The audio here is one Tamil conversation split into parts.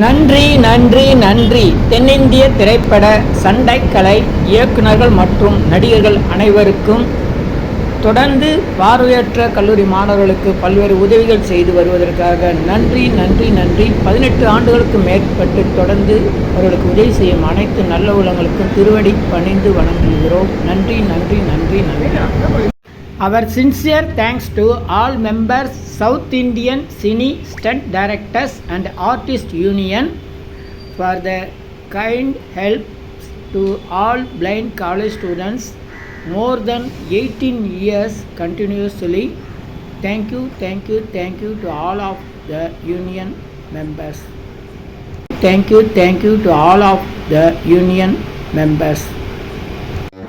நன்றி நன்றி நன்றி. தென்னிந்திய திரைப்பட சண்டைக்கலை இயக்குனர்கள் மற்றும் நடிகர்கள் அனைவருக்கும் தொடர்ந்து பார்வையற்ற கல்லூரி மாணவர்களுக்கு பல்வேறு உதவிகள் செய்து வருவதற்காக நன்றி நன்றி நன்றி. பதினெட்டு ஆண்டுகளுக்கு மேற்பட்டு தொடர்ந்து அவர்களுக்கு உதவி செய்யும் அனைத்து நல்ல உள்ளங்களுக்கும் திருவடி பணிந்து வணங்குகிறோம். நன்றி நன்றி நன்றி நன்றி. Our sincere thanks to all members South Indian Cine Stunt Directors and Artist Union for the kind help to all blind college students more than 18 years continuously. Thank you, thank you, thank you to all of the union members. Thank you, thank you to all of the union members.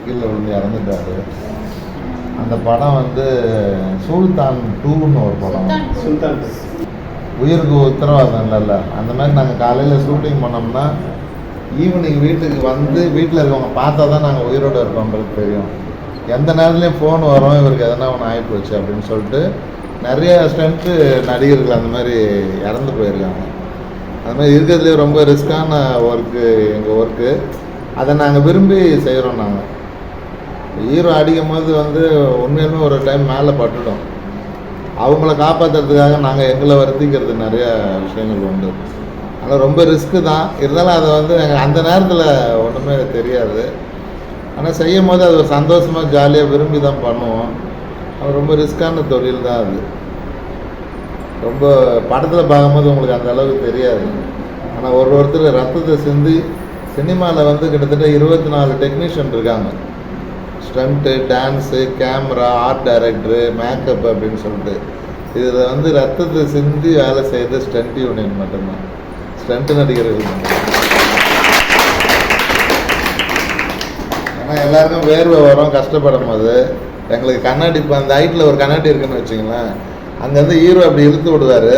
கீழே விழுந்து இறந்துட்டாரு அந்த படம் வந்து சுல்தான் டூன்னு ஒரு படம். சுல்தான் உயிருக்கு உத்தரவாதம் இல்லைல்ல அந்த மாதிரி நாங்கள் காலையில் ஷூட்டிங் பண்ணோம்னா ஈவினிங் வீட்டுக்கு வந்து வீட்டில் இருக்கவங்க பார்த்தா தான் நாங்கள் உயிரோடு இருக்கோன்றது தெரியும். எந்த நேரத்துலையும் ஃபோன் வரும் இவருக்கு எதனா ஒன்று ஆகிப்போச்சு அப்படின்னு சொல்லிட்டு நிறைய ஸ்டண்ட்டு நடிகர்கள் அந்த மாதிரி இறந்து போயிருக்காங்க. அது மாதிரி இருக்கிறதுலே ரொம்ப ரிஸ்க்கான ஒர்க்கு எங்கள் ஒர்க்கு அதை நாங்கள் விரும்பி செய்கிறோம் நாங்கள் ஹீரோ அடிக்கும் போது வந்து உண்மையிலுமே ஒரு டைம் மேலே பட்டுடும் அவங்கள காப்பாற்றுறதுக்காக நாங்கள் எங்களை வருத்திக்கிறது நிறைய விஷயங்கள் உண்டு. ஆனால் ரொம்ப ரிஸ்க்கு தான். இருந்தாலும் அதை வந்து எங்கள் அந்த நேரத்தில் ஒன்றுமே தெரியாது. ஆனால் செய்யும் போது அது ஒரு சந்தோஷமாக ஜாலியாக விரும்பி தான் பண்ணுவோம். அது ரொம்ப ரிஸ்க்கான தொழில் தான் அது. ரொம்ப படத்தில் பார்க்கும்போது உங்களுக்கு அந்த அளவுக்கு தெரியாது. ஆனால் ஒரு ஒருத்தர் ரத்தத்தை சிந்தி சினிமாவில் வந்து கிட்டத்தட்ட இருபத்தி நாலு டெக்னீஷியன் இருக்காங்க. Strength dance camera art director makeup அப்படின்னு சொல்லிட்டு. இதில் வந்து ரத்தத்தை சிந்தி வேலை செய்த ஸ்டண்ட் யூனியன் மட்டும்தான். ஸ்ட்ரென்த்து நடிகர்கள் மட்டும் ஆனால் எல்லாருக்கும் வேர்வை வரும் கஷ்டப்படும் போது. எங்களுக்கு கண்ணாடி இப்போ அந்த ஹைட்டில் ஒரு கண்ணாடி இருக்குன்னு வச்சுங்களேன் அங்கேருந்து ஹீரோ அப்படி இழுத்து விடுவார்.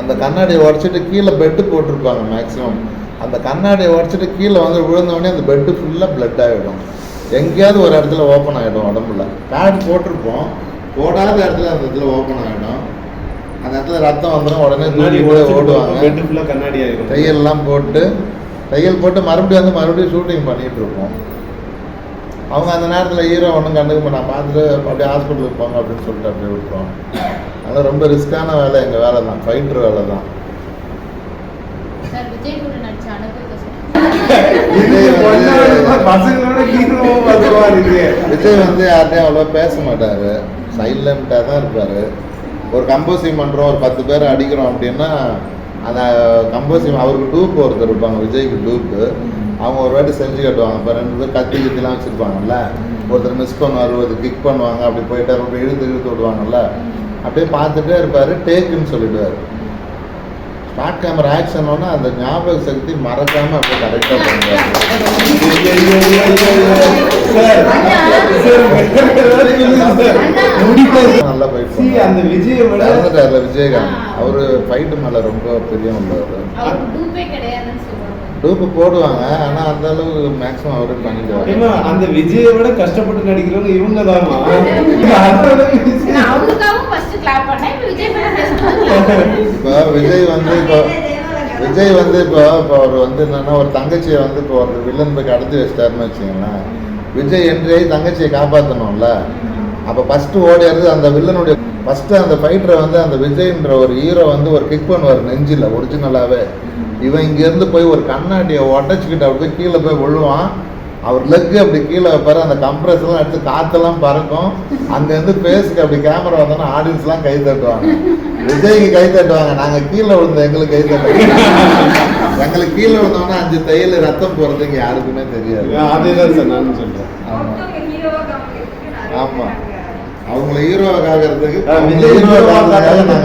அந்த கண்ணாடியை உடச்சிட்டு கீழே பெட்டு போட்டிருப்பாங்க மேக்ஸிமம் அந்த கண்ணாடியை உடச்சிட்டு கீழே வந்து விழுந்தோடனே அந்த பெட்டு ஃபுல்லாக பிளட் ஆகிடும் எங்கேயாவது ஒரு இடத்துல ஓப்பன் ஆகிடும் உடம்புல. பேட் போட்டிருப்போம். போடாத இடத்துல அந்த இடத்துல ஓப்பன் ஆகிடும் அந்த இடத்துல ரத்தம் வந்துடும் உடனே தூக்கி கூட ஓடுவாங்க. கண்ணாடி ஆயிரும். தையல்லாம் போட்டு தையல் போட்டு மறுபடியும் வந்து மறுபடியும் ஷூட்டிங் பண்ணிட்டு இருப்போம். அவங்க அந்த நேரத்தில் ஹீரோ ஒன்றும் கண்டுக்க மாட்டான் பார்த்துட்டு அப்படியே ஹாஸ்பிட்டலுக்கு போங்க அப்படின்னு சொல்லிட்டு அப்படியே விட்டுருவோம். அதனால் ரொம்ப ரிஸ்க்கான வேலை. எங்கள் வேலை தான். ஃபைட்டர் வேலை தான். விஜய் விஜய் வந்து பசங்களோட ஹீரோ விஜய் வந்து அவ்வளோ பேச மாட்டார். சைலண்டாக தான் இருப்பாரு. ஒரு கம்போசிங் பண்ணுறோம் ஒரு பத்து பேர் அடிக்கிறோம் அப்படின்னா அந்த கம்போசிங் அவருக்கு டூப் ஒருத்தர் இருப்பாங்க விஜய்க்கு டூப்பு அவங்க ஒரு வாட்டி செஞ்சு கட்டுவாங்க. இப்போ ரெண்டு பேர் கத்தி கத்திலாம் வச்சுருப்பாங்கல்ல. ஒருத்தர் மிஸ் பண்ணுவார் ஒருத்தர் கிக் பண்ணுவாங்க அப்படி போயிட்டு அப்படி இழுத்து இழுத்து விடுவாங்கல்ல. அப்படியே பார்த்துட்டே இருப்பார் டேக்குன்னு சொல்லிடுவார். கேமரா ஆக்ஷன் ஒன்று அந்த ஞாபக சக்தி மறக்காமல் அப்படியே கரெக்டாக See, அந்த விஜயை விஜயகாந்த் அவரு ஃபைட்டு மேல ரொம்ப பிரியம் உள்ளவர் டூப்பே போடுவாங்க ஆனா அந்த அளவுக்கு மேக்ஸிமம் அவரு பண்ணிடுவாரு ஏம்மா, அந்த விஜயை விட கஷ்டப்பட்டு நடிக்கிறவங்க இவங்க தான்மா நான் அவருக்காகவும் ஃபர்ஸ்ட் கிளாப் பண்ணேன் இப்ப விஜய் படம் பேசும்போது இப்போ விஜய் வந்து இப்போ விஜய் வந்து இப்போ இப்போ அவர் வந்து என்னன்னா ஒரு தங்கச்சியை வந்து இப்போ ஒரு வில்லன் போய் கடத்தி வச்சிட்டாருன்னு வச்சுங்களேன் விஜய் என்றே தங்கச்சியை காப்பாற்றணும்ல அப்போ ஃபஸ்ட்டு ஓடியாரு அந்த வில்லனுடைய ஃபஸ்ட்டு அந்த ஃபைட்டரை வந்து அந்த விஜய்ன்ற ஒரு ஹீரோ வந்து ஒரு கிக் பண்ணுவார் நெஞ்சில் ஒரிஜினலாகவே இவன் இங்கேருந்து போய் ஒரு கண்ணாடியை உடச்சிக்கிட்டு அப்படி போய் கீழே போய் விழுவான். அவர் லெக்கு அப்படி கீழே வைப்பாரு அந்த கம்ப்ரஸ்லாம் எடுத்து காற்றெல்லாம் பறக்கும். அங்கேருந்து பேஸுக்கு அப்படி கேமரா வந்தோன்னா ஆடியன்ஸ்லாம் கை தட்டுவாங்க. விஜய்க்கு கை தட்டுவாங்க. நாங்கள் கீழே விழுந்த எங்களுக்கு கை தட்டுவாங்க எங்களுக்கு கீழே விழுந்தோன்னா அஞ்சு தையல் ரத்தம் போகிறதுக்கு யாருக்குமே தெரியாது. அதேதான் சார் நானும் சொல்றேன். ஆமா. அவங்கள ஹீரோவாக ஆகிறதுக்கு விஜய் ஹீரோவாக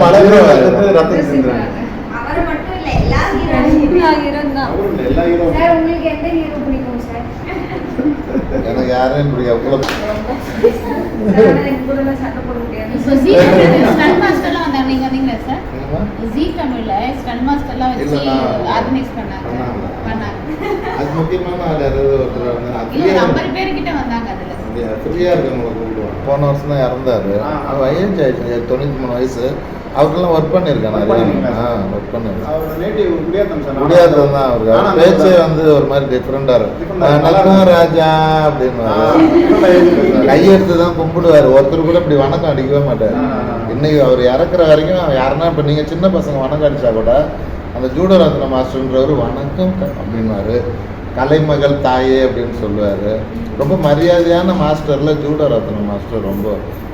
பல. ரத்தம் சிந்துறாங்க அவர் மட்டும் இல்ல எல்லா அவரும் இல்ல, எல்லா ஹீரோ சார் உங்களுக்கு எந்த ஹீரோ பிடிக்கும் சார்? எனக்கு யாரையும் பிடிக்கும் கூட அது முக்கியமான ஒருத்தர் வந்தாங்க போன வருஷம் தான் இறந்தாரு வயசு ஆயிடுச்சு தொண்ணூற்றி மூணு வயசு. அவருக்கெல்லாம் ஒர்க் பண்ணியிருக்கேன் ஒர்க் பண்ணியிருக்கேன் அவர் நேட்டிவ் குடியாத்தம் சார் முடியாது தான் அவருக்கு. பேச்சே வந்து ஒரு மாதிரி டிஃப்ரெண்டா இருக்கும். வணக்கம் ராஜா அப்படின்னு கையெடுத்து தான் கும்பிடுவாரு. ஒருத்தர் கூட இப்படி வணக்கம் அடிக்கவே மாட்டார். இன்னைக்கு அவர் இறக்குற வரைக்கும் யாருன்னா இப்போ நீங்கள் சின்ன பசங்க வணக்கம் அடிச்சா கூட அந்த ஜூடரத்ன மாஸ்டர்ன்றவர் வணக்கம் அப்படின்னுவாரு. கலைமகள் தாயே அப்படின்னு சொல்லுவார். ரொம்ப மரியாதையான மாஸ்டர்ல ஜூடரத்ன மாஸ்டர் ரொம்ப.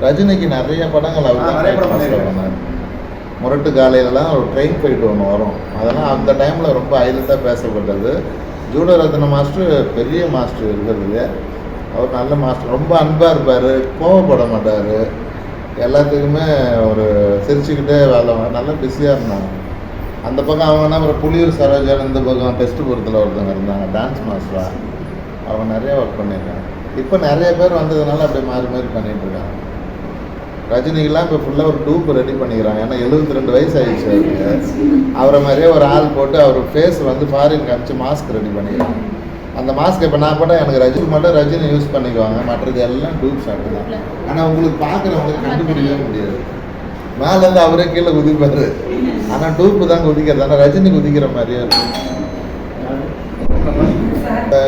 ரஜினிக்கு நிறைய படங்கள் அவர் மாஸ்டர். பண்ணார். முரட்டு காலையிலலாம் ஒரு ட்ரெயின் ஃபைட் ஒன்று வரும். அதெல்லாம் அந்த டைமில் ரொம்ப ஹைலைட்டாக பேசப்பட்டது. ஜூடரத்ன மாஸ்டர் பெரிய மாஸ்டர் இருக்கிறதுலே அவர் நல்ல மாஸ்டர் ரொம்ப அன்பாக இருப்பார். கோவப்பட மாட்டார். எல்லாத்துக்குமே ஒரு சிரிச்சுக்கிட்டே வேலை நல்லா பிஸியாக இருந்தாங்க. அந்த பக்கம் அவங்கன்னா ஒரு புலியூர் சரோஜா இந்த பக்கம் டெஸ்ட் பொறுத்தில் ஒருத்தவங்க இருந்தாங்க. டான்ஸ் மாஸ்டராக அவங்க நிறைய ஒர்க் பண்ணியிருக்காங்க. இப்போ நிறைய பேர் வந்ததுனால அப்படியே மாறி மாறி பண்ணிகிட்டு இருக்காங்க. ரஜினிக்கெல்லாம் இப்போ ஃபுல்லாக ஒரு டூப் ரெடி பண்ணிக்கிறாங்க. ஏன்னா எழுபத்தி ரெண்டு வயசு ஆயிடுச்சு அவருக்கு. அவரை மாதிரியே ஒரு ஆள் போட்டு அவர் ஃபேஸ் வந்து ஃபாரின் காமிச்சு மாஸ்க் ரெடி பண்ணிக்கிறாங்க. அந்த மாஸ்க் இப்போ நான் போட்டால் எனக்கு ரஜினி மட்டும் ரஜினி யூஸ் பண்ணிக்குவாங்க. மற்றது எல்லாம் டூப் ஷாட் தான் ஆனால் உங்களுக்கு பார்க்குறவங்களுக்கு கண்டுபிடிக்கவே முடியாது. மேலேருந்து அவரே கீழே குதிப்பாரு. ஆனால் டூப்பு தான் குதிக்கிறது. ஆனால் ரஜினி குதிக்கிற மாதிரியே இருக்கும்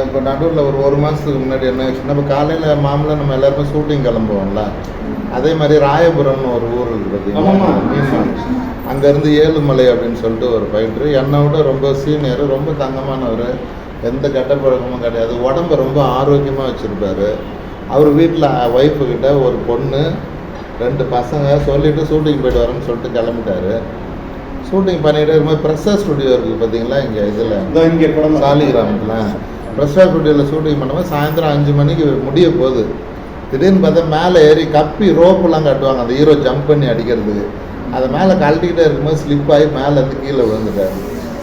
இப்போ நடுவில் ஒரு ஒரு மாதத்துக்கு முன்னாடி என்ன ஆச்சுன்னா இப்போ காலையில் மாமூலாக நம்ம எல்லாருமே ஷூட்டிங் கிளம்புவோம்ல. அதே மாதிரி ராயபுரம்னு ஒரு ஊர் இருக்குது அங்கேருந்து ஏழுமலை அப்படின்னு சொல்லிட்டு ஒரு ஃபைட்ரு என்னை விட ரொம்ப சீனியர் ரொம்ப தங்கமானவர். எந்த கெட்ட பழக்கமும் கிடையாது. உடம்ப ரொம்ப ஆரோக்கியமாக வச்சுருப்பாரு. அவர் வீட்டில் ஒய்ஃபு கிட்ட ஒரு பொண்ணு ரெண்டு பசங்க சொல்லிட்டு ஷூட்டிங் போயிட்டு வரேன்னு சொல்லிட்டு கிளம்பிட்டாரு. ஷூட்டிங் பண்ணிகிட்டே இருக்கும்போது ப்ரெஸ்ஸர் ஸ்டுடியோ இருக்குது பார்த்தீங்களா இங்கே இதில்? இதோ இங்கே சாலிகிராமத்தில். பிரஸ்டா ஸ்டுடியோவில் ஷூட்டிங் பண்ணும்போது சாயந்தரம் அஞ்சு மணிக்கு முடிய போகுது. திடீர்னு பார்த்தா மேலே ஏறி கப்பி ரோப்பெல்லாம் கட்டுவாங்க. அந்த ஹீரோ ஜம்ப் பண்ணி அடிக்கிறதுக்கு. அதை மேலே கழட்டிக்கிட்டே இருக்கும்போது ஸ்லிப் ஆகி மேலே இருந்து கீழே விழுந்துட்டாரு.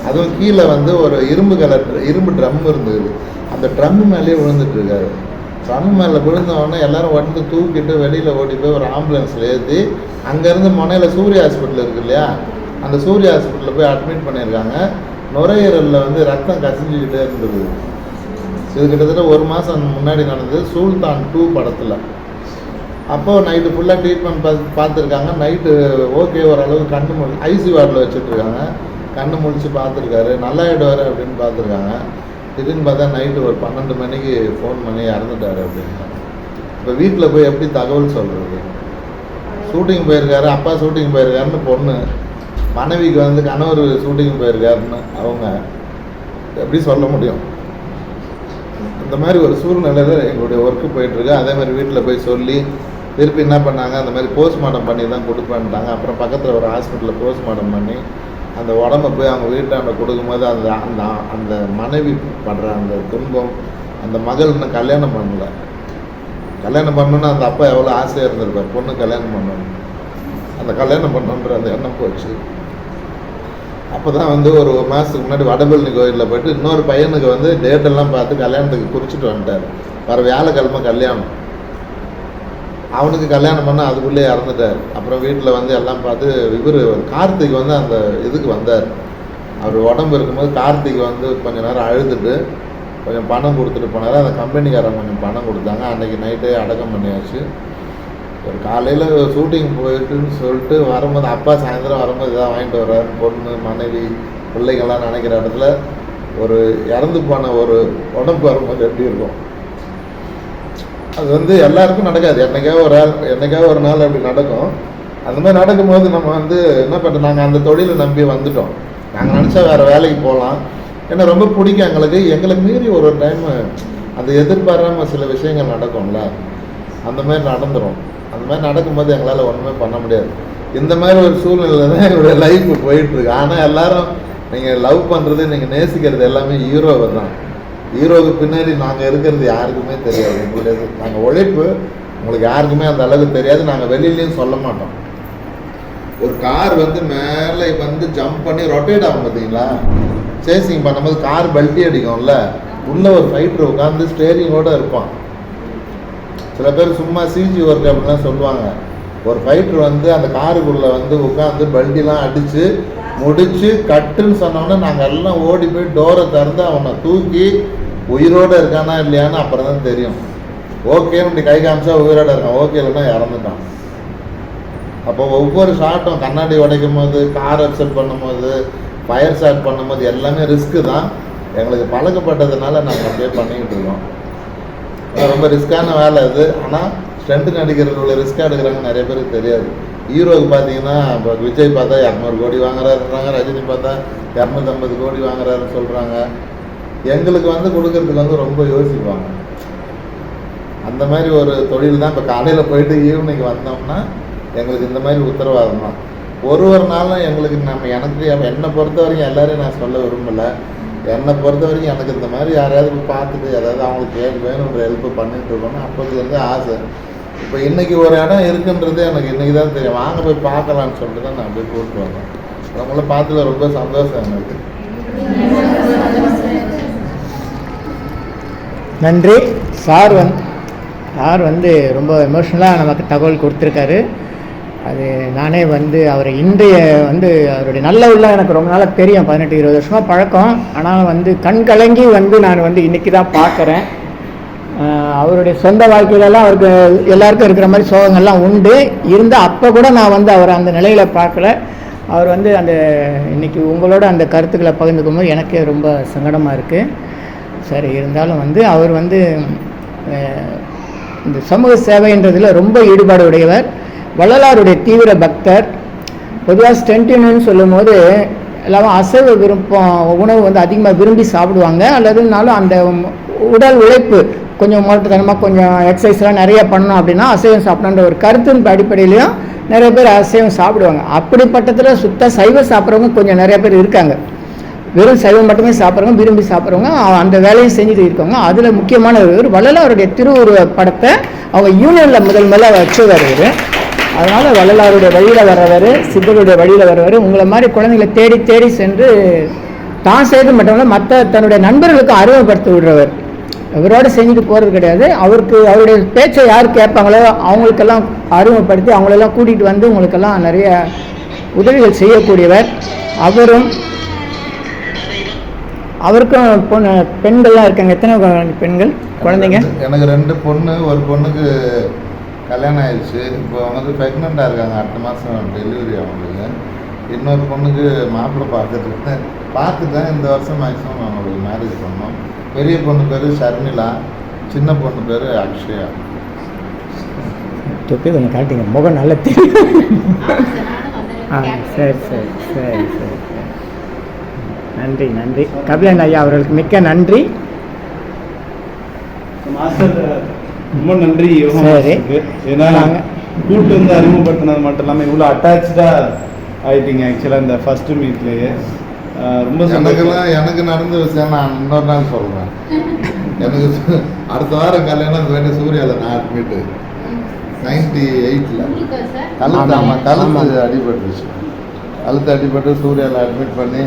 அதுவும் கீழே வந்து ஒரு இரும்பு கலர் இரும்பு ட்ரம் இருந்தது. அந்த ட்ரம் மேலேயே விழுந்துட்டு இருக்காரு. ட்ரம் மேலே விழுந்த உடனே எல்லாரும் வந்து தூக்கிட்டு வெளியில் ஓடி போய் ஒரு ஆம்புலன்ஸில் ஏற்றி அங்கேருந்து முனையில் சூர்யா ஹாஸ்பிட்டல் இருக்கு இல்லையா? அந்த சூரிய ஹாஸ்பிட்டலில் போய் அட்மிட் பண்ணியிருக்காங்க. நுரையீரலில் வந்து ரத்தம் கசிஞ்சுக்கிட்டே இருந்தது. இது கிட்டத்தட்ட ஒரு மாதம் முன்னாடி நடந்தது சுல்தான் டூ படத்தில். அப்போது நைட்டு ஃபுல்லாக ட்ரீட்மெண்ட் பார்த்து பார்த்துருக்காங்க. நைட்டு ஓகே ஓரளவு கண்ணு முழி ஐசி வார்டில் வச்சுட்ருக்காங்க. கண்ணு முழிச்சு பார்த்துருக்காரு. நல்லாயிடுவார் அப்படின்னு பார்த்துருக்காங்க. திடீர்னு பார்த்தா நைட்டு ஒரு பன்னெண்டு மணிக்கு ஃபோன் பண்ணி இறந்துட்டாரு அப்படின்னு. இப்போ வீட்டில் போய் எப்படி தகவல் சொல்கிறது ஷூட்டிங் போயிருக்காரு அப்பா ஷூட்டிங் போயிருக்காருன்னு பொண்ணு மனைவிக்கு வந்து கணவர் ஷூட்டிங் போயிருக்காருன்னு அவங்க எப்படி சொல்ல முடியும்? இந்த மாதிரி ஒரு சூழ்நிலையில் எங்களுடைய ஒர்க்கு போயிட்டுருக்கு. அதே மாதிரி வீட்டில் போய் சொல்லி திருப்பி என்ன பண்ணாங்க? அந்த மாதிரி போஸ்ட்மார்ட்டம் பண்ணி தான் கொடுப்பேன்ட்டாங்க. அப்புறம் பக்கத்தில் ஒரு ஹாஸ்பிட்டலில் போஸ்ட்மார்ட்டம் பண்ணி அந்த உடம்ப போய் அவங்க வீட்டாண்ட கொடுக்கும்போது அந்த அந்த அந்த மனைவி படுற அந்த துன்பம் அந்த மகள் இன்னும் கல்யாணம் பண்ணல. கல்யாணம் பண்ணணும்னா அந்த அப்பா எவ்வளோ ஆசையாக இருந்திருப்பார். பொண்ணு கல்யாணம் பண்ணணும். அந்த கல்யாணம் பண்ணணுன்ற அந்த எண்ணம் போச்சு. அப்போ தான் வந்து ஒரு ஒரு மாதத்துக்கு முன்னாடி வடபழனி கோயிலில் போயிட்டு இன்னொரு பையனுக்கு வந்து டேட்டெல்லாம் பார்த்து கல்யாணத்துக்கு குறிச்சிட்டு வந்துட்டார். வர வியாழக்கிழமை கல்யாணம். அவனுக்கு கல்யாணம் பண்ண அதுக்குள்ளே இறந்துட்டார். அப்புறம் வீட்டில் வந்து எல்லாம் பார்த்து இவர் கார்த்திக் வந்து அந்த இதுக்கு வந்தார். அவர் உடம்பு இருக்கும்போது கார்த்திக் வந்து கொஞ்ச நேரம் அழுதுட்டு கொஞ்சம் பணம் கொடுத்துட்டு போனார். அந்த கம்பெனிக்காரன் கொஞ்சம் பணம் கொடுத்தாங்க. அன்றைக்கி நைட்டே அடக்கம் பண்ணியாச்சு. ஒரு காலையில் ஷூட்டிங் போயிட்டுன்னு சொல்லிட்டு வரும்போது அப்பா சாயந்தரம் வரும்போது இதான் வாங்கிட்டு வர்றாரு. பொண்ணு மனைவி பிள்ளைங்கள்லாம் நினைக்கிற இடத்துல ஒரு இறந்து போன ஒரு உடம்பு வரும்போது எப்படி இருக்கும்? அது வந்து எல்லாருக்கும் நடக்காது. என்னைக்கா ஒரு ஆள் என்னைக்கா ஒரு நாள் அப்படி நடக்கும். அந்த மாதிரி நடக்கும்போது நம்ம வந்து என்ன பண்ணுறோம் நாங்கள் அந்த தொழிலை நம்பி வந்துட்டோம். நாங்கள் நினச்சா வேறு வேலைக்கு போகலாம். ஏன்னா ரொம்ப பிடிக்கும் எங்களுக்கு. எங்களை மீறி ஒரு ஒரு டைம் அந்த எதிர்பாராமல் சில விஷயங்கள் நடக்கும்ல. அந்த மாதிரி நடந்துடும் அந்த மாதிரி நடக்கும்போது எங்களால் ஒன்றுமே பண்ண முடியாது. இந்த மாதிரி ஒரு சூழ்நிலை தான் எங்களுடைய லைஃப் போயிட்டுருக்கு. ஆனால் எல்லாரும் நீங்கள் லவ் பண்ணுறது நீங்கள் நேசிக்கிறது எல்லாமே ஹீரோவை தான். ஹீரோவுக்கு பின்னாடி நாங்கள் இருக்கிறது யாருக்குமே தெரியாது. எங்களுடைய நாங்கள் உழைப்பு உங்களுக்கு யாருக்குமே அந்த அளவுக்கு தெரியாது. நாங்கள் வெளியிலையும் சொல்ல மாட்டோம். ஒரு கார் வந்து மேலே வந்து ஜம்ப் பண்ணி ரொட்டேட் ஆகும் பார்த்தீங்களா? சேசிங் பண்ணும்போது கார் பல்ட்டி அடிக்கும்ல. உள்ள ஒரு ஃபைட்டர் உட்காந்து ஸ்டேரிங்கோட இருப்பான். சில பேர் சும்மா சிஜி ஒர்க் அப்படிலாம் சொல்லுவாங்க. ஒரு ஃபைட்டர் வந்து அந்த காருக்குள்ளே வந்து உட்காந்து பல்டிலாம் அடித்து முடித்து கட்டுன்னு சொன்னோன்னே நாங்கள் எல்லாம் ஓடி போய் டோரை திறந்து அவனை தூக்கி உயிரோடு இருக்கானா இல்லையான்னு அப்புறம் தான் தெரியும். ஓகேன்னு இப்படி கை காமிச்சா உயிரோட இருக்கான். ஓகே இல்லைன்னா இறந்துட்டான். அப்போ ஒவ்வொரு ஷாட்டும் கண்ணாடி உடைக்கும் போது கார் அப்செட் பண்ணும்போது ஃபயர் ஷாட் பண்ணும்போது எல்லாமே ரிஸ்க்கு தான். எங்களுக்கு பழக்கப்பட்டதுனால நாங்கள் அப்படியே பண்ணிக்கிட்டு இருக்கோம். ரொம்ப ரிஸ்க்கான வேலை அது. ஆனால் ஸ்டண்ட் நடிகர்கள் உள்ள ரிஸ்க்காக எடுக்கிறாங்க நிறைய பேருக்கு தெரியாது. ஹீரோவுக்கு பார்த்தீங்கன்னா இப்போ விஜய் பார்த்தா இரநூறு கோடி வாங்குறாருன்றாங்க ரஜினி பார்த்தா இரநூத்தம்பது கோடி வாங்குறாருன்னு சொல்கிறாங்க எங்களுக்கு வந்து கொடுக்கறதுக்கு வந்து ரொம்ப யோசிப்பாங்க. அந்த மாதிரி ஒரு தொழில் தான். இப்போ காலையில் போயிட்டு ஈவினிங் வந்தோம்னா எங்களுக்கு இந்த மாதிரி உத்தரவாதம் தான். ஒரு ஒரு நாளும் எங்களுக்கு நம்ம எனக்கு என்னை பொறுத்த வரைக்கும் எல்லாரையும் நான் சொல்ல விரும்பலை. என்னை பொறுத்த வரைக்கும் எனக்கு இந்த மாதிரி யாரையாவது போய் பார்த்துட்டு ஏதாவது அவங்களுக்கு வே- வேணுன்ற ஹெல்ப் பண்ணிட்டு இருக்கணும் அப்போதுலேருந்து ஆசை. இப்போ இன்னைக்கு ஒரு இடம் இருக்குன்றது எனக்கு இன்னைக்கு தான் தெரியும். வாங்க போய் பார்க்கலான்னு சொல்லிட்டு தான் நான் போய் கூப்பிட்டு வந்தேன். அவங்கள பார்த்ததுல ரொம்ப சந்தோஷம் எனக்கு. நன்றி. சார் வந்து சார் வந்து ரொம்ப எமோஷ்னலாக நமக்கு தகவல் கொடுத்துருக்காரு. அது நானே வந்து அவரை இன்றைய வந்து அவருடைய நல்ல உள்ள எனக்கு ரொம்ப நாளாக தெரியும் பதினெட்டு இருபது வருஷமாக பழக்கம். ஆனால் வந்து கண் கலங்கி வந்து நான் வந்து இன்றைக்கி தான் பார்க்குறேன். அவருடைய சொந்த வாழ்க்கையிலலாம் அவருக்கு எல்லாருக்கும் இருக்கிற மாதிரி சோகங்கள்லாம் உண்டு. இருந்தால் அப்போ கூட நான் வந்து அவரை அந்த நிலையில் பார்க்கல. அவர் வந்து அந்த இன்னைக்கு உங்களோட அந்த கருத்துக்களை பகிர்ந்துக்கும் போது எனக்கே ரொம்ப சங்கடமாக இருக்குது சரி இருந்தாலும் வந்து அவர் வந்து இந்த சமூக சேவைன்றதில் ரொம்ப ஈடுபாடு உடையவர் வள்ளலாருடைய தீவிர பக்தர். பொதுவாக ஸ்டென்டின்னு சொல்லும்போது எல்லாரும் அசைவ விருப்பம் உணவு வந்து அதிகமாக விரும்பி சாப்பிடுவாங்க. அல்லதுனாலும் அந்த உடல் உழைப்பு கொஞ்சம் முரட்டுத்தனமாக கொஞ்சம் எக்ஸசைஸ்லாம் நிறைய பண்ணணும் அப்படின்னா அசைவம் சாப்பிடணுன்ற ஒரு கருத்தின் அடிப்படையிலையும் நிறைய பேர் அசைவம் சாப்பிடுவாங்க. அப்படிப்பட்டத்தில் சுத்த சைவம் சாப்பிட்றவங்க கொஞ்சம் நிறைய பேர் இருக்காங்க. வெறும் சைவம் மட்டுமே சாப்பிட்றவங்க விரும்பி சாப்பிட்றவங்க அந்த வேலையை செஞ்சுட்டு இருக்காங்க. அதில் முக்கியமான ஒரு வள்ளலாருடைய திருவுருவ படத்தை அவங்க யூனியனில் முதல் முதல்ல வச்சு வருவார் அதனால் வள்ளலாருடைய வழியில் வர்றவர் சித்தருடைய வழியில் வர்றவர் உங்களை மாதிரி குழந்தைங்களை தேடி தேடி சென்று தான் செய்து மட்டுமல்ல மற்ற தன்னுடைய நண்பர்களுக்கு அறிமுகப்படுத்தி விடுறவர். இவரோட செஞ்சுட்டு போகிறது கிடையாது. அவருக்கு அவருடைய பேச்சை யார் கேட்பாங்களோ அவங்களுக்கெல்லாம் அறிமுகப்படுத்தி அவங்களெல்லாம் கூட்டிகிட்டு வந்து உங்களுக்கெல்லாம் நிறைய உதவிகள் செய்யக்கூடியவர். அவரும் அவருக்கும் பொண்ணு பெண்கள்லாம் இருக்காங்க. எத்தனை பெண்கள் குழந்தைங்க? எனக்கு ரெண்டு பொண்ணு ஒரு பொண்ணுக்கு கல்யாணம் ஆயிடுச்சு. இப்போ வந்து ப்ரெக்னெண்ட்டாக இருக்காங்க. அடுத்த மாதம் டெலிவரி அவங்களுக்கு இன்னொரு பொண்ணுக்கு மாப்பிள்ளை பார்த்துட்டு இருக்கேன். பார்த்துட்டேன் இந்த வருஷம் மேக்ஸிமம் அவங்களுக்கு மேரேஜ் பண்ணோம். பெரிய பொண்ணு பேர் ஷர்மிளா. சின்ன பொண்ணு பேர் அக்ஷயா. தொப்பி கொஞ்சம் காட்டுங்க. முகம் நல்லா தெரியும். ஆ சரி சரி சரி சரி. நன்றி நன்றி. கபிலன் ஐயா அவர்களுக்கு மிக்க நன்றி. மாஸ்டர் ரொம்ப நன்றி சரி. ஏன்னா கூட்டு வந்து அறிமுகப்படுத்தினது மட்டும் இல்லாமல் இவ்வளோ அட்டாச்சாக ஆயிட்டீங்க ஆக்சுவலாக இந்த ஃபர்ஸ்ட் மீட்லேயே ரொம்ப சந்தோஷம். எனக்கெல்லாம் எனக்கு நடந்த விஷயம் நான் இன்னொரு நாள் சொல்கிறேன் எனக்கு அடுத்த வாரம் கல்யாணம் வேண்டிய சூர்யாவில் நான் அட்மிட்டு நைன்டி எயிட்டில் கழுத்து ஆமா, ஆமாம் கழுத்து. அடிபட்டுருச்சு. கழுத்து அடிபட்டு சூர்யாவில் அட்மிட் பண்ணி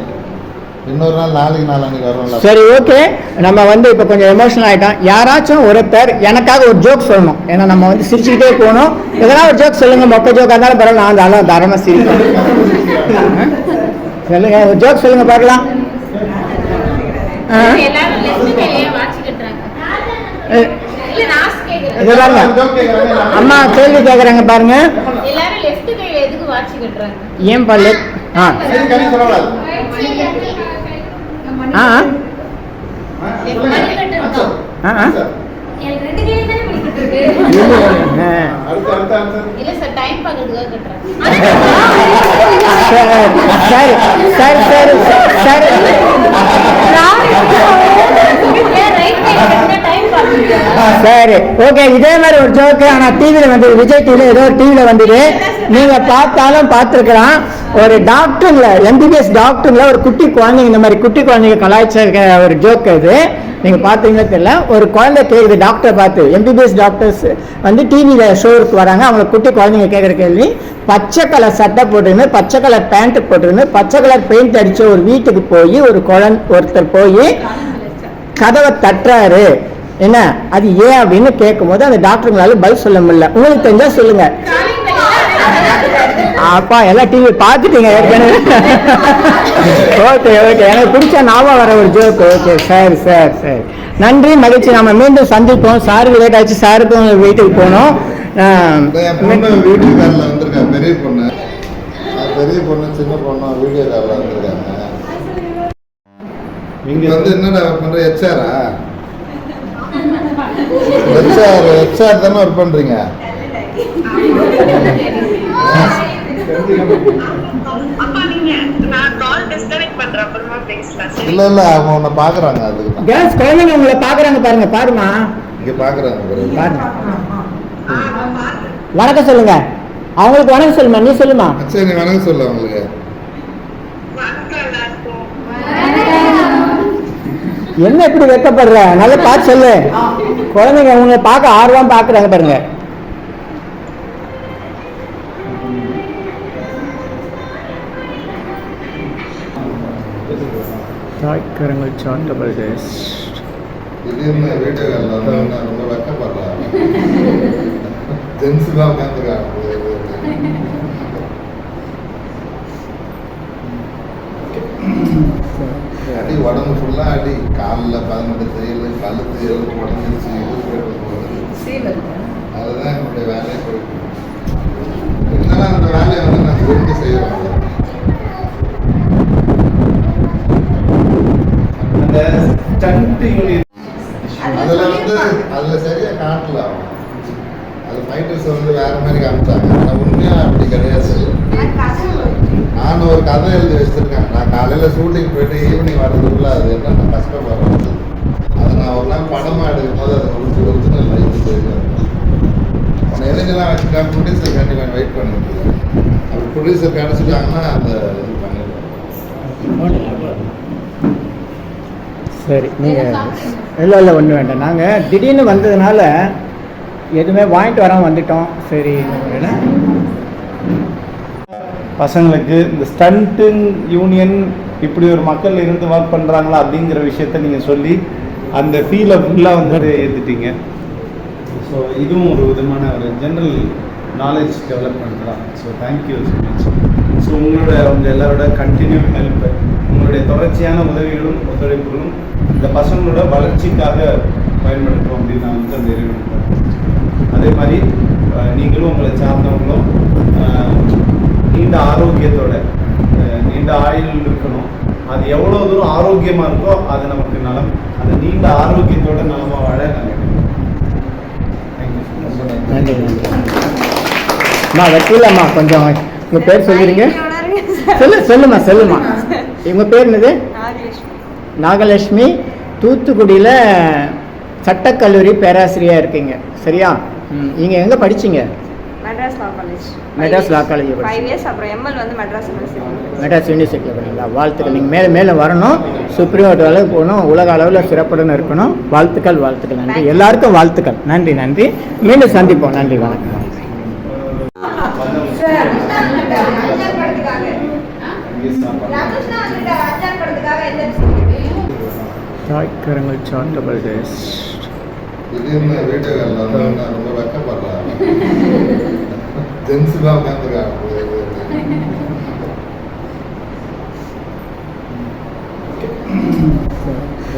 இன்னொரு நாள் நாளைக்கு நாளான்னைக்கு வரும்ல. சரி ஓகே. நம்ம வந்து இப்போ கொஞ்சம் எமோஷனல் ஆகிட்டோம் யாராச்சும் ஒருத்தர் எனக்காக ஒரு ஜோக் சொல்லணும். ஏன்னா நம்ம வந்து சிரிச்சுக்கிட்டே போகணும். எதனா ஒரு ஜோக் சொல்லுங்க. மொக்க ஜோக்காக இருந்தாலும் பரவாயில்ல. நான் தாராளம் தாராளமாக சிரிப்பேன்? சொல்லுங்க. ஒரு ஜோக் சொல்லுங்க பார்க்கலாம். அம்மா கேள்வி கேட்குறாங்க பாருங்க. எல்லாரும் லெஃப்ட் ஆ. சரி, சார் சரி சரி சரி. ஓகே இதே மாதிரி ஒரு ஜோக்கு ஆனா டிவியில் வந்தது விஜய் டிவில ஏதோ டிவில வந்தது. நீங்க பார்த்தாலும் பார்த்துருக்கலாம். ஒரு டாக்டருங்கள எம்பிபிஎஸ் டாக்டருங்கள ஒரு குட்டி குழந்தைங்க இந்த மாதிரி குட்டி குழந்தைங்க கலாய்ச்சிருக்க ஒரு ஜோக் இது நீங்க பார்த்தீங்களா தெரியல? ஒரு குழந்தை கேக்குது டாக்டர் பார்த்து. எம்பிபிஎஸ் டாக்டர்ஸ் வந்து டிவியில ஷோருக்கு வராங்க. அவங்க குட்டி குழந்தைங்க கேட்குற கேள்வி. பச்சை கலர் சட்டை போட்டிருந்து பச்சை கலர் பேண்ட் போட்டிருந்து பச்சை கலர் பெயிண்ட் அடிச்ச ஒரு வீட்டுக்கு போய் ஒரு குழந்தை ஒருத்தர் போய் கதவை தட்டுறாரு. என்ன? அது ஏன் அப்படின்னு கேட்கும்போது அந்த டாக்டருங்களால பதில் சொல்ல முடியல. உங்களுக்கு தெரிஞ்சா சொல்லுங்க. அப்பா எல்லாம் டிவி பார்த்துட்டீங்க ஏற்கனவே. ஓகே ஓகே எனக்கு பிடிச்ச ஞாபகம் வர ஒரு ஜோக் ஓகே சரி சரி சரி. நன்றி மகிழ்ச்சி. நம்ம மீண்டும் சந்திப்போம். சாருக்கு லேட் ஆச்சு சாருக்கும் வீட்டுக்கு போகணும். இந்த என் பொண்ணு வீடியோ காலில் வந்திருக்கா. பெரிய பொண்ணு. பெரிய பொண்ணு சின்ன பொண்ணு வீடியோ காலில் வந்திருக்காங்க. நீங்க இங்க வந்து என்னடா ஒர்க் பண்ற ஹெச்ஆரா ஹெச்ஆர் தானே ஒர்க் பண்றீங்க? இல்ல இல்ல அவங்க உன்னை பாக்குறாங்க அதுக்கு தான் கேர்ள்ஸ் குழந்தைங்க உங்களை பார்க்குறாங்க பாருங்க பாருமா. இங்க பாக்குறாங்க. பாருங்க. வணக்கம் சொல்லுங்க. அவங்களுக்கு வணக்கம் சொல்லுமா? நீ சொல்லுமா? சரி நீ வணக்கம் சொல்லு அவங்களுக்கு. என்ன இப்படி வெக்கப்படுற? நல்லா பார்த்து சொல்லு. குழந்தைங்க உங்களை பார்க்க ஆர்வம் பார்க்குறாங்க பாருங்க. தாய்க்கரங்கள் திடீர்னு வீடியோ காலில் வந்து நான் ரொம்ப வெக்கப்படுறேன் ஜென்ஸ் தான் உட்காந்துருக்காங்க அடி உடம்பு ஃபுல்லாக அடி. காலில் பதினெட்டு தையல் கழுத்து எலும்பு உடஞ்சிருச்சு இது போகுது அதுதான் என்னுடைய வேலையை போயிட்டு இருக்கு. இருந்தாலும் அந்த வேலையை வந்து நான் விரும்பி செய்கிறோம் அந்த ஸ்டண்ட் யூனிட் அதுல வந்து அதுல சரியா காட்டல அவன். அது ஃபைட்டர்ஸ் வந்து வேற மாதிரி காமிச்சாங்க. ஆனா உண்மையா அப்படி கிடையாது. நான் ஒரு கதை எழுதி வச்சுருக்காங்க. நான் காலையில் ஷூட்டிங் போயிட்டு ஈவினிங் வர்றதுக்குள்ள அது என்ன கஷ்டப்படுறது அதை நான் ஒரு நாள் படமாக எடுக்கும் போது அதை உறுத்து ஒரிஜினல் லைஃப் போயிருக்கேன் உன்னை எதுக்கெல்லாம் வச்சுட்டேன் ப்ரொடியூசர் கண்டி வெயிட் பண்ணிட்டு இருக்கேன். அப்படி ப்ரொடியூசர் கிடச்சிட்டாங்கன்னா அந்த இது பண்ணிடுவேன். சரி நீங்கள் இல்லை இல்லை ஒன்றும் வேண்டாம். நாங்கள் திடீர்னு வந்ததுனால எதுவுமே வாங்கிட்டு வராமல் வந்துட்டோம். சரி என்ன? பசங்களுக்கு இந்த ஸ்டண்ட்டிங் யூனியன் இப்படி ஒரு மக்கள் இருந்து ஒர்க் பண்ணுறாங்களா அப்படிங்கிற விஷயத்த நீங்கள் சொல்லி அந்த ஃபீலை ஃபுல்லாக வந்துட்டு ஏற்றுட்டீங்க ஸோ இதுவும் ஒரு விதமான ஒரு ஜென்ரல் நாலேஜ் டெவலப்மெண்ட் தான். So thank you so much so உங்களோட உங்கள் எல்லாரோட கண்டினியூ ஹெல்ப் உங்களுடைய தொடர்ச்சியான உதவிகளும் ஒத்துழைப்புகளும் இந்த பசங்களோட வளர்ச்சிக்காக பயன்படுத்தும் அப்படின்னு நான் வந்து அந்த இறைவன் அதே மாதிரி நீங்களும் உங்களை சார்ந்தவங்களும் நீண்ட ஆரோக்கியத்தோட நீண்ட ஆயுள் இருக்கணும். அது எவ்வளோ தூரம் ஆரோக்கியமாக இருக்கோ அது நமக்கு நலம் அந்த நீண்ட ஆரோக்கியத்தோட நலமாக வாழ நாங்கள் நன்றி நன்றி. அம்மா வக்கீலம்மா கொஞ்சம் உங்கள் பேர் சொல்லிடுங்க. சொல்லு சொல்லுமா சொல்லுமா இவங்க பேர் என்னது? நாகலட்சுமி. தூத்துக்குடியில் சட்டக்கல்லூரி பேராசிரியாக இருக்கீங்க. சரியா? நீங்கள் எங்கே படிச்சீங்க? Madras law college Madras law college five years அப்புறம் எம்எல் வந்து மெட்ராஸ் யூனிவர்சிட்டி மெட்ராஸ் யூனிவர்சிட்டியில் படிங்களா வாழ்த்துக்கள். நீங்கள் மேலே மேலே வரணும். சுப்ரீம் கோர்ட் அளவுக்கு போகணும். உலக அளவில் சிறப்புடன் இருக்கணும். வாழ்த்துக்கள் வாழ்த்துக்கள். நன்றி. எல்லாருக்கும் வாழ்த்துக்கள். நன்றி நன்றி. மீண்டும் சந்திப்போம். நன்றி வணக்கம். தாய்க்கரங்கள் சார்ட்டபிள் காலில் வந்து நான் ரொம்ப வெக்கப்படுறேன் ஜென்ஸ் தான் உட்காந்துருக்காங்க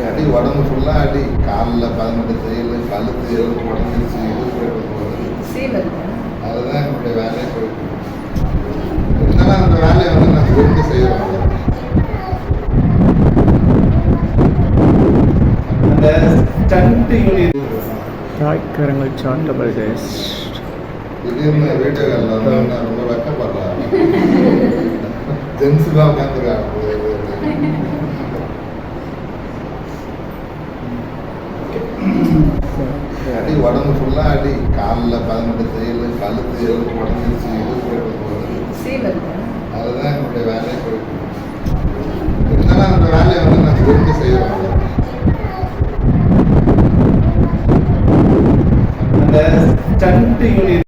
அடி உடம்பு ஃபுல்லாக அடி காலில் பதினெட்டு தையல் கழுத்து போகுது சீவல் அதுதான் என்னுடைய வேலையை போயிட்டு. இருந்தாலும் அந்த வேலையை வந்து நான் விரும்பி செய்கிறோம் அந்த ஸ்டண்ட் யூனிட் தாய்க்கரங்கள் சார்ட்டபிள் திடீர்னு நான் ரொம்ப வெக்கப்படுறேன் ஜென்ஸ் தான் உட்காந்துருக்காங்க. அடி உடம்பு ஃபுல்லாக அடி. காலில் பதினெட்டு தையல் கழுத்து எலும்பு உடஞ்சிருச்சு இது அதுதான் என்னுடைய வேலையை போயிட்டு இருக்கு. இருந்தாலும் அந்த வேலையை வந்து நான் விரும்பி செய்கிறோம் அந்த ஸ்டண்ட் யூனிட்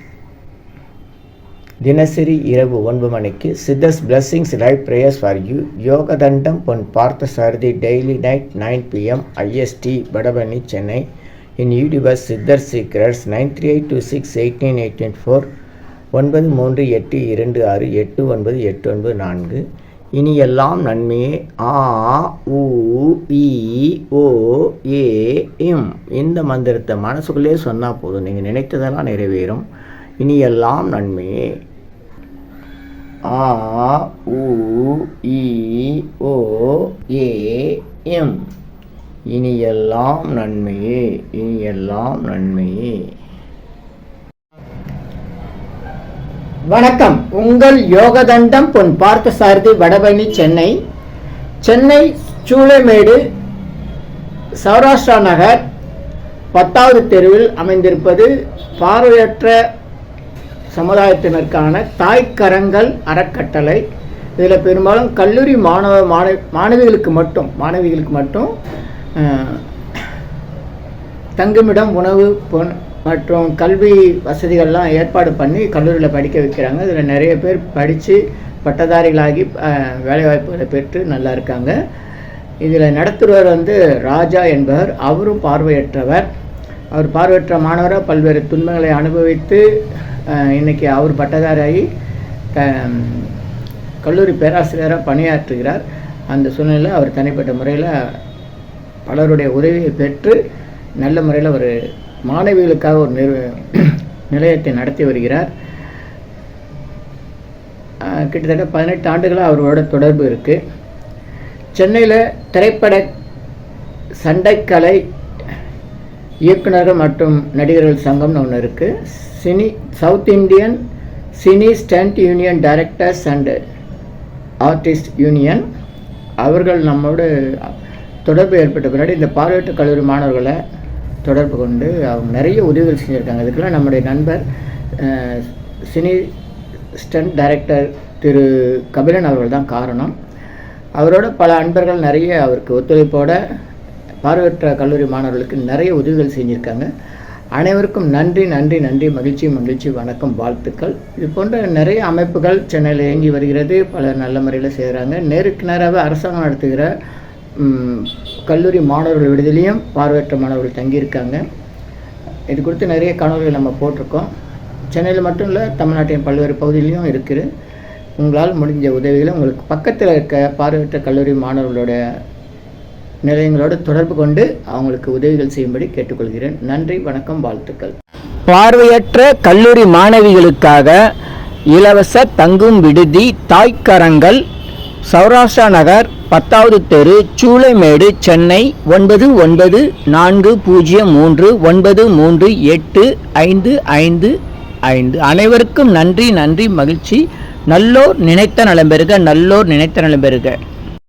தினசரி இரவு ஒன்பது மணிக்கு Siddhas blessings live prayers for you Yogathandam Pon Partha Sarathi daily night nine PM IST Vadapalani Chennai in YouTubers Siddhar secrets nine three eight two six eight nine eight nine four ஒன்பது மூன்று எட்டு இரண்டு ஆறு எட்டு ஒன்பது எட்டு ஒன்பது நான்கு. இனி எல்லாம் நன்மையே. ஆ உ இ ஓ ஏ இந்த மந்திரத்தை மனசுக்குள்ளே சொன்னால் போதும். நீங்கள் நினைத்ததெல்லாம் நிறைவேறும். இனி எல்லாம் நன்மையே. ஆ உ இ ஓ ஏ எம். இனி எல்லாம் நன்மையே இனி எல்லாம் நன்மையே. வணக்கம். உங்கள் யோகதண்டம் பொன் பார்த்த சாரதி வடபழனி சென்னை. சென்னை சூளைமேடு சௌராஷ்டிரா நகர். பத்தாவது தெருவில் அமைந்திருப்பது பார்வையற்ற சமுதாயத்தினருக்கான தாய்க்கரங்கள் அறக்கட்டளை. இதில் பெரும்பாலும் கல்லூரி மாணவ மாணவி மாணவிகளுக்கு மட்டும் மாணவிகளுக்கு மட்டும் தங்குமிடம் உணவு பொன் மற்றும் கல்வி வசதிகள்லாம் ஏற்பாடு பண்ணி கல்லூரியில் படிக்க வைக்கிறாங்க. இதில் நிறைய பேர் படித்து பட்டதாரிகளாகி வேலைவாய்ப்புகளை பெற்று நல்லா இருக்காங்க. இதில் நடத்துகிறவர் வந்து ராஜா என்பவர். அவரும் பார்வையற்றவர். அவர் பார்வையற்ற மாணவராக பல்வேறு துன்பங்களை அனுபவித்து இன்றைக்கி அவர் பட்டதாரியாகி க- கல்லூரி பேராசிரியராக பணியாற்றுகிறார். அந்த சூழ்நிலையில் அவர் தனிப்பட்ட முறையில் பலருடைய உதவியை பெற்று நல்ல முறையில் ஒரு மாணவிகளுக்காக ஒரு நிறு நிலையத்தை நடத்தி வருகிறார். கிட்டத்தட்ட பதினெட்டு ஆண்டுகளாக அவரோட தொடர்பு இருக்குது சென்னையில் திரைப்பட சண்டைக்கலை இயக்குனர்கள் மற்றும் நடிகர்கள் சங்கம்னு ஒன்று இருக்குது cine south Indian cine stunt union directors and artist union. அவர்கள் நம்மோடு தொடர்பு ஏற்பட்ட பின்னாடி இந்த பார்வையற்ற கல்லூரி மாணவர்களை தொடர்பு கொண்டு அவங்க நிறைய உதவிகள் செஞ்சுருக்காங்க. இதுக்கெல்லாம் நம்முடைய நண்பர் சினி ஸ்டண்ட் டைரக்டர் திரு கபிலன் அவர்கள் தான் காரணம். அவரோட பல அன்பர்கள் நிறைய அவருக்கு ஒத்துழைப்போட பார்வையற்ற கல்லூரி மாணவர்களுக்கு நிறைய உதவிகள் செஞ்சுருக்காங்க. அனைவருக்கும் நன்றி நன்றி நன்றி. மகிழ்ச்சி மகிழ்ச்சி வணக்கம் வாழ்த்துக்கள். இது போன்ற நிறைய அமைப்புகள் சென்னையில் இயங்கி வருகிறது. பல நல்ல முறையில் செய்கிறாங்க நேருக்கு நேராகவே அரசாங்கம் நடத்துகிற கல்லூரி மாணவர்கள் விடுதலையும் பார்வையற்ற மாணவர்கள் தங்கியிருக்காங்க. இது குறித்து நிறைய காணொலிகள் நம்ம போட்டிருக்கோம். சென்னையில் மட்டும் இல்லை தமிழ்நாட்டின் பல்வேறு பகுதியிலையும் இருக்குது. உங்களால் முடிஞ்ச உதவிகளை உங்களுக்கு பக்கத்தில் இருக்க பார்வையற்ற கல்லூரி மாணவர்களோட நிலையங்களோடு தொடர்பு கொண்டு அவங்களுக்கு உதவிகள் செய்யும்படி கேட்டுக்கொள்கிறேன். நன்றி வணக்கம் வாழ்த்துக்கள். பார்வையற்ற கல்லூரி மாணவிகளுக்காக இலவச தங்கும் விடுதி தாய்க்கரங்கள் சௌராஷ்டிரா நகர் பத்தாவது தெரு சூளைமேடு சென்னை ஒன்பது ஒன்பது நான்கு பூஜ்ஜியம் மூன்று ஒன்பது மூன்று எட்டு ஐந்து ஐந்து ஐந்து. அனைவருக்கும் நன்றி நன்றி மகிழ்ச்சி. நல்லோர் நினைத்த நலம் பெறுக நல்லோர் நினைத்த நலம் பெறுக.